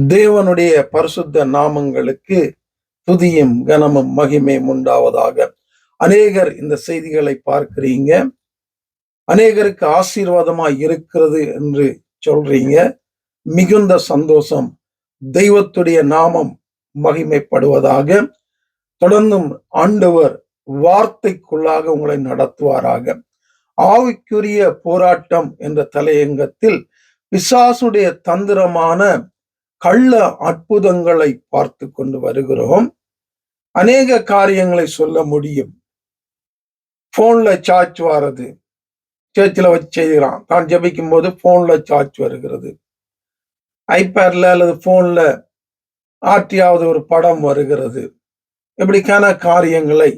தேவனுடைய பரிசுத்த நாமங்களுக்கு துதியும் கனமும் மகிமையும் உண்டாவதாக. அநேகர் இந்த செய்திகளை பார்க்கிறீங்க. அநேகருக்கு ஆசீர்வாதமா இருக்கிறது என்று சொல்றீங்க. மிகுந்த சந்தோஷம். தெய்வத்துடைய நாமம் மகிமைப்படுவதாக. தொடர்ந்தும் ஆண்டவர் வார்த்தைக்குள்ளாக உங்களை நடத்துவாராக. ஆவிக்குரிய போராட்டம் என்ற தலையங்கத்தில் பிசாசுடைய தந்திரமான கள்ள அற்புதங்களை பார்த்து கொண்டு வருகிறோம். அநேக காரியங்களை சொல்ல முடியும். போன்ல சார்ஜ் வர்றது சேர்ச்சில் வச்சு செய்கிறான். தான் ஜபிக்கும் போது போன்ல சார்ஜ் வருகிறது. ஐபேட்ல அல்லது போன்ல ஆற்றியாவது ஒரு படம் வருகிறது. இப்படிக்கான காரியங்களை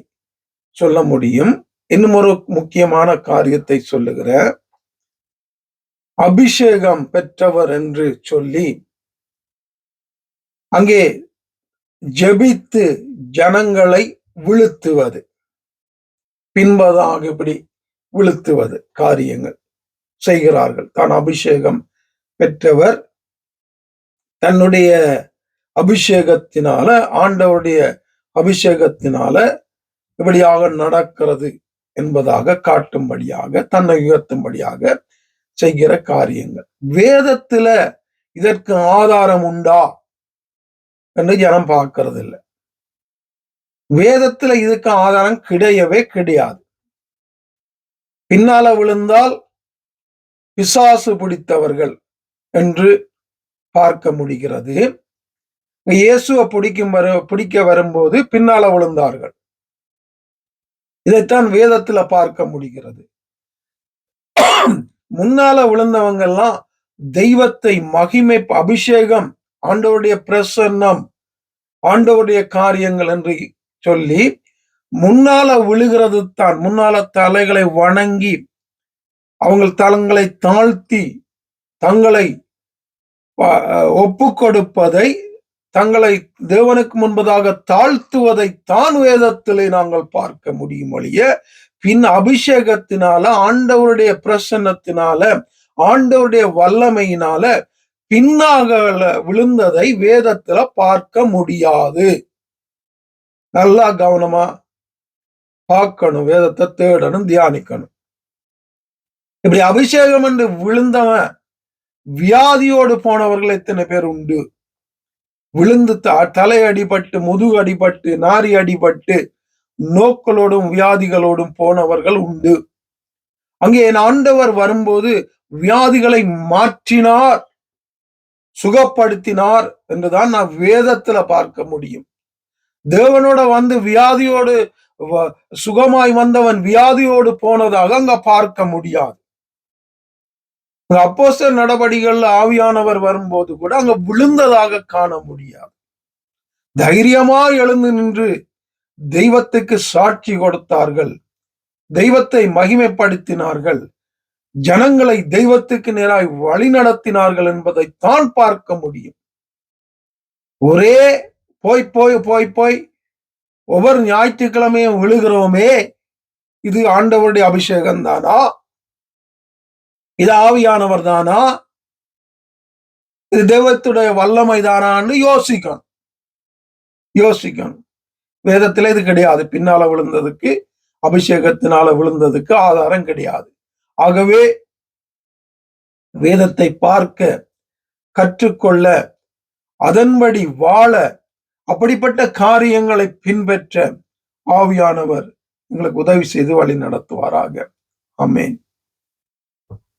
சொல்ல முடியும். இன்னும் ஒரு முக்கியமான காரியத்தை சொல்லுகிற அபிஷேகம் பெற்றவர் என்று சொல்லி அங்கே ஜெபித்து ஜனங்களை விழுத்துவது. பின்பதாக இப்படி விழுத்துவது காரியங்கள் செய்கிறார்கள். தான் அபிஷேகம் பெற்றவர் தன்னுடைய அபிஷேகத்தினால ஆண்டவருடைய அபிஷேகத்தினால இப்படியாக நடக்கிறது என்பதாக காட்டும்படியாக தன்னை உயர்த்தும்படியாக செய்கிற காரியங்கள். வேதத்துல இதற்கு ஆதாரம் உண்டா? என்று ஜனம் பார்க்கறது இல்லை வேதத்துல இதுக்கு ஆதாரம் கிடையவே கிடையாது. பின்னால விழுந்தால் பிசாசு பிடித்தவர்கள் என்று பார்க்க முடிகிறது. இயேசுவை பிடிக்கும் வர பிடிக்க வரும்போது பின்னால விழுந்தார்கள். இதைத்தான் வேதத்துல பார்க்க முடிகிறது. முன்னால விழுந்தவங்க எல்லாம் தெய்வத்தை மகிமை அபிஷேகம் ஆண்டவருடைய பிரசன்னம் ஆண்டவருடைய காரியங்கள் என்று சொல்லி முன்னால விழுகிறது தான் முன்னால தலைகளை வணங்கி அவங்க தலங்களை தாழ்த்தி தங்களை ஒப்பு கொடுப்பதை தங்களை தேவனுக்கு முன்பதாக தாழ்த்துவதை தான் வேதத்திலே நாங்கள் பார்க்க முடியும் ஒழிய பின் அபிஷேகத்தினால ஆண்டவருடைய பிரசன்னத்தினால ஆண்டவருடைய வல்லமையினால பின்னாக விழுந்ததை வேதத்துல பார்க்க முடியாது. நல்லா கவனமா பார்க்கணும் வேதத்தை தேடணும் தியானிக்கணும். இப்படி அபிஷேகம் என்று விழுந்தவன் வியாதியோடு போனவர்கள் எத்தனை பேர் உண்டு? விழுந்து தலை அடிபட்டு முதுகு அடிபட்டு நாரி அடிபட்டு நோக்களோடும் வியாதிகளோடும் போனவர்கள் உண்டு. அங்கே என் ஆண்டவர் வரும்போது வியாதிகளை மாற்றினார். சுகப்படுத்தினார் என்றுதான் நான் வேதத்துல பார்க்க முடியும். தேவனோட வந்து வியாதியோடு சுகமாய் வந்தவன் வியாதியோடு போனதாக அங்க பார்க்க முடியாது. அப்போஸ்தர் நடவடிக்கைகள்ல ஆவியானவர் வரும்போது கூட அங்க விழுந்ததாக காண முடியாது. தைரியமா எழுந்து நின்று தெய்வத்துக்கு சாட்சி கொடுத்தார்கள். தெய்வத்தை மகிமைப்படுத்தினார்கள். ஜனங்களை தெய்வத்துக்கு நேராய் வழி நடத்தினார்கள் என்பதை தான் பார்க்க முடியும். ஒரே போய் போய் போய் போய் ஒவ்வொரு ஞாயிற்றுக்கிழமையும் விழுகிறோமே இது ஆண்டவருடைய அபிஷேகம் தானா? இது ஆவியானவர் தானா? இது தெய்வத்துடைய வல்லமை தானான்னு யோசிக்கணும். யோசிக்கணும். வேதத்துல இது கிடையாது. பின்னால விழுந்ததுக்கு அபிஷேகத்தினால விழுந்ததுக்கு ஆதாரம் கிடையாது. ஆகவே வேதத்தை பார்க்க கற்றுக்கொள்ள அதன்படி வாழ அப்படிப்பட்ட காரியங்களை பின்பற்ற ஆவியானவர் எங்களுக்கு உதவி செய்து வழி நடத்துவாராக. அமேன்